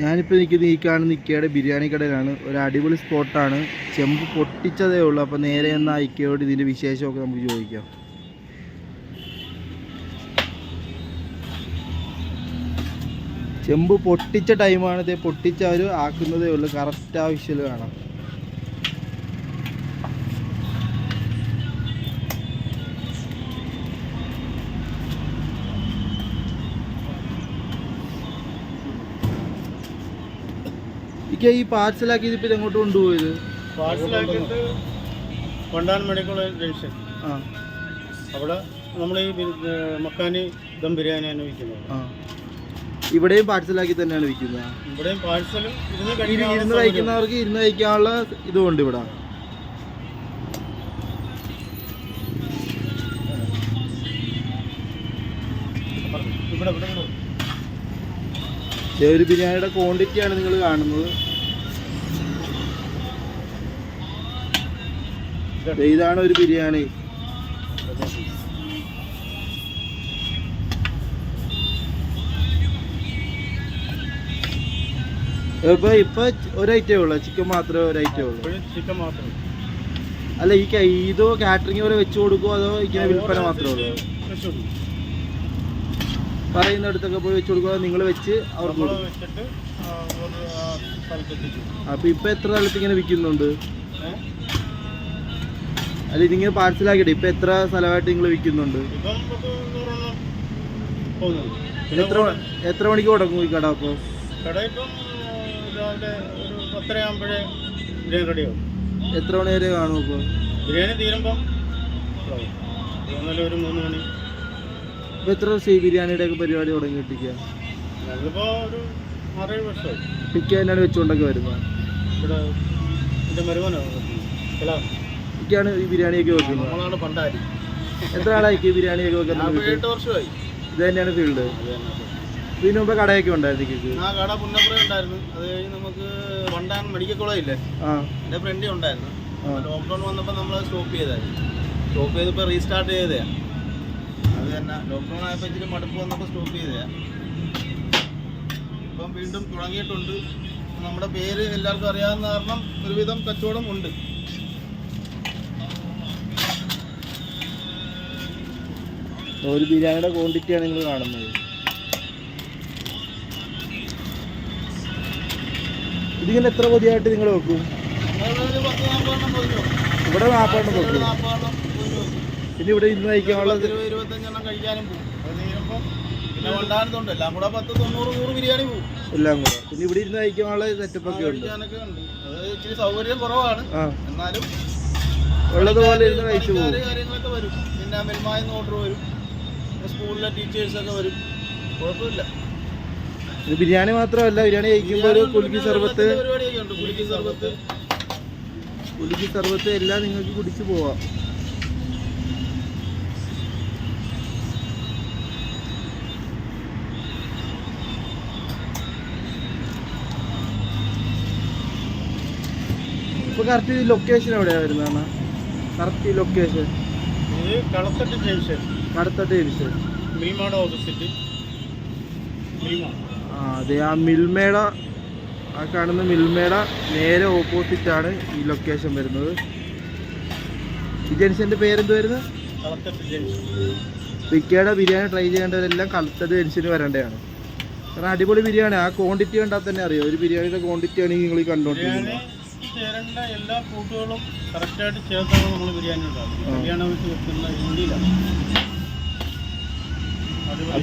ഞാനിപ്പോൾ നിൽക്കുന്ന ഈ കാണുന്ന ഇക്കയുടെ ബിരിയാണി കടയിലാണ്. ഒരു അടിപൊളി സ്പോട്ടാണ്. ചെമ്പ് പൊട്ടിച്ചതേ ഉള്ളൂ. അപ്പോൾ നേരെ എന്നാൽ ഇക്കയോട് ഇതിന്റെ വിശേഷമൊക്കെ നമുക്ക് ചോദിക്കാം. ചെമ്പ് പൊട്ടിച്ച ടൈമാണ് ഇതേ പൊട്ടിച്ച് അവർ ആക്കുന്നതേ ഉള്ളൂ. കറക്റ്റ് ആവശ്യം കാണാം ഇക്ക ഈ പാർസലാക്കി ഇതിപ്പോൾ ഇത് എങ്ങോട്ട് കൊണ്ടുപോയത്? പാഴ്സലാക്കിയിട്ട് കൊണ്ടാൻ മെഡിക്കൽ ജംഗ്ഷൻ. ആ. അവിടെ നമ്മൾ ഈ മക്കാനി ദം ബിരിയാണിയാണ് വിൽക്കുന്നത്. ഇവിടെയും പാർസലാക്കി തന്നെയാണ് വിൽക്കുന്നത്. ഇവിടെയും പാഴ്സലും ഇരുന്ന്. കഴിക്കുന്നവർക്ക് ഇരുന്ന് കഴിക്കാനുള്ള ഇതുമുണ്ട് ഇവിടെ ഇവിടെ ഇവിടെ. ഒരു ബിരിയാണിയുടെ ക്വാണ്ടിറ്റിയാണ് നിങ്ങൾ കാണുന്നത്. ഇതാണ് ഒരു ബിരിയാണി. ഇപ്പൊ ഇപ്പൊ ഒരു ഐറ്റേ ഉള്ളൂ. ചിക്കൻ മാത്രമേ ഒരു ഐറ്റേ ഉള്ളൂ. ചിക്കൻ മാത്രം അല്ല ഈ ഇതോ കാറ്ററിംഗ് വരെ വെച്ചു കൊടുക്കുമോ അതോ ഇങ്ങനെ വിൽപ്പന മാത്രമേ ഉള്ളൂ. പറയുന്നിടത്തൊക്കെ പോയി വെച്ച് കൊടുക്കുക നിങ്ങൾ വെച്ച് അവർക്ക് അപ്പൊ ഇപ്പൊ എത്ര സ്ഥലത്ത് ഇങ്ങനെ വിൽക്കുന്നുണ്ട്? അല്ല ഇതിങ്ങനെ പാർസലാക്കിയിട്ട് ഇപ്പൊ എത്ര സ്ഥലമായിട്ട് നിങ്ങൾ വിൽക്കുന്നുണ്ട്? എത്ര എത്ര മണിക്ക് തുടങ്ങും ഈ കട അപ്പോൾ കട ഇപ്പം രാവിലെ ഒരു ബിരിയാണി റെഡിയാവും എത്ര മണി വരെ കാണും ഇപ്പോൾ ബിരിയാണി തീരുമ്പം ഒരു മൂന്ന് മണി. ഇപ്പൊ എത്ര ദിവസം ഈ ബിരിയാണിയുടെ ഒക്കെ പരിപാടി തുടങ്ങിയിട്ടിരിക്കുക ഞങ്ങളിപ്പോൾ ഒരു ആറേഴ് വർഷമായി. പിക്ക തന്നെയാണ് വെച്ചുകൊണ്ടൊക്കെ വരുന്നത് ഇവിടെ എന്റെ മരുമനാണ് ഹലോ. ഇക്കാണ് ഈ ബിരിയാണിയൊക്കെ വെക്കുന്നത് നമ്മളാണ് പണ്ടാരി. എത്ര ആളായി ഈ ബിരിയാണിയൊക്കെ വെക്കുന്നത് എട്ട് വർഷമായി. ഇത് തന്നെയാണ് ഫീൽഡ്. ഇതിനു മുമ്പ് കടയൊക്കെ ഉണ്ടായിരുന്നു ആ കട പുന്നപ്പുറ ഉണ്ടായിരുന്നു. അത് കഴിഞ്ഞ് നമുക്ക് വണ്ടാൻ മെഡിക്കൽ കോളേജ് ഇല്ലേ? എന്റെ ഫ്രണ്ടി ഉണ്ടായിരുന്നു. ലോക്ക്ഡൗൺ വന്നപ്പോൾ നമ്മൾ സ്റ്റോപ്പ് ചെയ്തായിരുന്നു. സ്റ്റോപ്പ് ചെയ്തപ്പോൾ റീസ്റ്റാർട്ട് ചെയ്തതാണ്. അത് തന്നെ. ലോക്ക്ഡൗൺ ആയപ്പോൾ ഇച്ചിരി മടുപ്പ് വന്നപ്പോൾ സ്റ്റോപ്പ് ചെയ്തേ. ഇപ്പം വീണ്ടും തുടങ്ങിയിട്ടുണ്ട്. നമ്മുടെ പേര് എല്ലാവർക്കും അറിയാവുന്ന കാരണം ഒരുവിധം കച്ചവടം ഉണ്ട്. ഒരു ബിരിയാണിയുടെ ക്വാണ്ടിറ്റിയാണ് നിങ്ങൾ കാണുന്നത്. ഇതിങ്ങനെ എത്ര പൊതിയായിട്ട് നിങ്ങൾ വെക്കും. ഇവിടെ നാൽപ്പതെണ്ണം വെക്കും. പിന്നെ ഇവിടെ ഇന്ന് കഴിക്കാനുള്ള ഇരുപത്തഞ്ചെണ്ണം കഴിക്കാനും പോകും പിന്നെ എല്ലാം കൂടെ പത്ത് തൊണ്ണൂറ് നൂറ് ബിരിയാണി പോകും എല്ലാം കൂടെ. പിന്നെ ഇവിടെ ഇരുന്ന് കഴിക്കാനുള്ള സെറ്റപ്പ് ഒക്കെ ഉണ്ട്. അത് ഇച്ചിരി സൗകര്യം കുറവാണ്. എന്നാലും ഉള്ളതുപോലെ ഇരുന്ന് കഴിച്ചു പോകും. കാര്യങ്ങളൊക്കെ വരും. പിന്നെ മെൽമായിന്ന് ഓർഡർ വരും. സ്കൂളിലെ ടീച്ചേഴ്സൊക്കെ വരും. കുഴപ്പമില്ല. ഇത് ബിരിയാണി മാത്രമല്ല ബിരിയാണി കഴിക്കുമ്പോൾ ഒരു കുലുക്കി സർബത്ത്. കുലുക്കി സർബത്ത്. കുലുക്കി സർബത്ത് എല്ലാം നിങ്ങൾക്ക് കുടിച്ചു പോവാം. കറക്റ്റ് ലൊക്കേഷൻ എവിടെയാ വരുന്നതാണ് കറക്റ്റ് ലൊക്കേഷൻ ഇത് കളത്തട്ട് ജംഗ്ഷൻ കടത്തട്ട് ജംഗ്ഷൻ മിൽമാട് ഓപ്പോസിറ്റ് മിൽമ. ആ അതെ ആ മിൽമേട ആ കാണുന്ന മിൽമേട നേരെ ഓപ്പോസിറ്റ് ആണ് ഈ ലൊക്കേഷൻ വരുന്നത്. ഈ ജംഗ്ഷന്റെ പേരെന്ത് വരുന്നത് കളത്തട്ട് ജംഗ്ഷൻ വിക്കയുടെ ബിരിയാണി ട്രൈ ചെയ്യേണ്ടവരെല്ലാം കളത്തട്ട് ജംഗ്ഷന് വരേണ്ടതാണ്. കാരണം അടിപൊളി ബിരിയാണി ആ ക്വാണ്ടിറ്റി കണ്ടാൽ തന്നെ അറിയാം. ഒരു ബിരിയാണിയുടെ ക്വാണ്ടിറ്റി ആണ് നിങ്ങൾ കണ്ടോണ്ടിരിക്കുന്നത്. ചേരേണ്ട എല്ലാ കൂട്ടുകളും കറക്റ്റായിട്ട് ചേർത്താണ് നമ്മൾ ബിരിയാണി ഉണ്ടാക്കുന്നത്. ബിരിയാണി വെച്ച് വെക്കുന്ന അടിപൊളി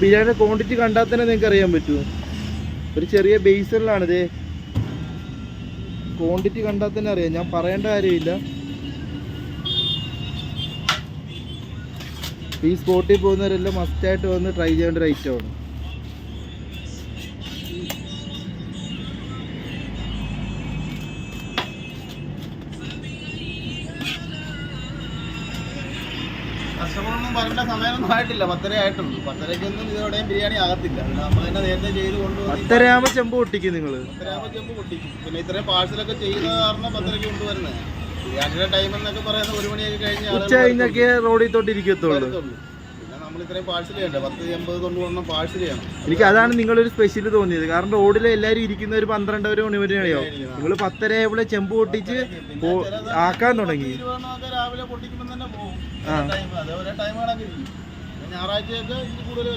ബിരിയാണിയുടെ ക്വാണ്ടിറ്റി കണ്ടാൽ തന്നെ നിങ്ങൾക്ക് അറിയാൻ പറ്റുമോ? ഒരു ചെറിയ ബേസറിലാണിത് ഇതേ. ക്വാണ്ടിറ്റി കണ്ടാൽ തന്നെ അറിയാം. ഞാൻ പറയേണ്ട കാര്യമില്ല. ഈ സ്പോട്ടിൽ പോകുന്നവരെല്ലാം മസ്റ്റായിട്ട് വന്ന് ട്രൈ ചെയ്യേണ്ട ഒരു ഐറ്റമാണ് കസ്റ്റമറൊന്നും പറഞ്ഞ സമയമൊന്നും ആയിട്ടില്ല. പത്തര ആയിട്ടുള്ളൂ. പത്തരയ്ക്കൊന്നും ഇതോടെയും ബിരിയാണി ആകത്തില്ല. നമ്മൾ തന്നെ നേരത്തെ ചെയ്ത് കൊണ്ടുവന്ന് പത്തരയാകുമ്പോൾ ചെമ്പ് പൊട്ടിക്കും നിങ്ങൾ പത്തരയാകുമ്പോൾ ചെമ്പ് പൊട്ടിക്കും. പിന്നെ ഇത്രയും പാഴ്സലൊക്കെ ചെയ്യുന്നത് കാരണം പത്തരയ്ക്ക് കൊണ്ടുവരുന്നത്. ബിരിയാണിയുടെ ടൈം എന്നൊക്കെ പറയുന്നത് ഒരു മണിയൊക്കെ കഴിഞ്ഞാൽ ഉച്ച കഴിഞ്ഞൊക്കെ റോഡിൽ തൊട്ട് ഇരിക്കത്തുള്ളൂ വരത്തുള്ളൂ. പിന്നെ എനിക്ക് അതാണ് നിങ്ങളൊരു സ്പെഷ്യൽ തോന്നിയത്. കാരണം റോഡിൽ എല്ലാവരും ഇരിക്കുന്ന ഒരു പന്ത്രണ്ട് ഒരു മണി വരെയാണോ നിങ്ങൾ പത്തര ഇവിടെ ചെമ്പ് പൊട്ടിച്ച് ആക്കാൻ തുടങ്ങി. തന്നെ പോകും അതേപോലെ ഞായറാഴ്ചയൊക്കെ കൂടുതൽ